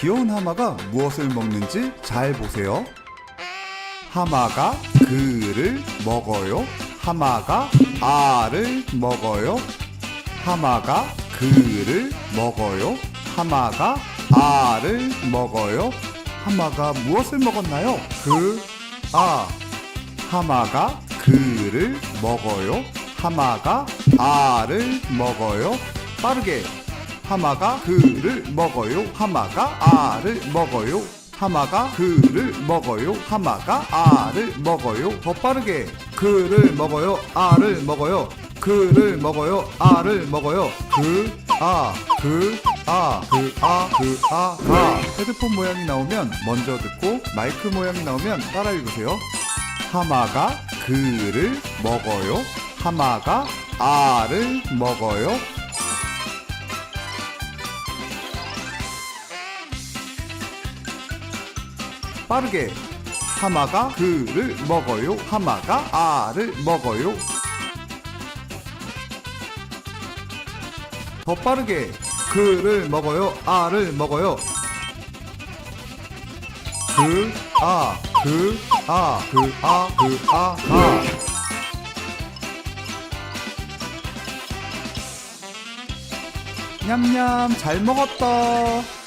귀여운 하마가 무엇을 먹는지 잘 보세요. 하마가 그를 먹어요. 하마가 알을 먹어요. 하마가 그를 먹어요. 하마가 알을 먹어요. 하마가 무엇을 먹었나요? 그, 아. 하마가 그를 먹어요. 하마가 알을 먹어요. 빠르게. 하마가 그를 먹어요. 하마가 알을 먹어요. 하마가 그를 먹어요. 하마가 알을 먹어요. 더 빠르게. 그를 먹어요. 알을 먹어요. 그를 먹어요. 알을 먹어요. 그, 아, 그, 아, 그, 아, 그, 아, 가. 헤드폰 모양이 나오면 먼저 듣고 마이크 모양이 나오면 따라 읽으세요. 하마가 그를 먹어요. 하마가 알을 먹어요. 빠르게 하마가 그를 먹어요. 하마가 알을 먹어요. 더 빠르게 그를 먹어요. 알을 먹어요. 그, 아, 그, 아, 그, 아, 그, 아, 아. 냠냠 잘 먹었다.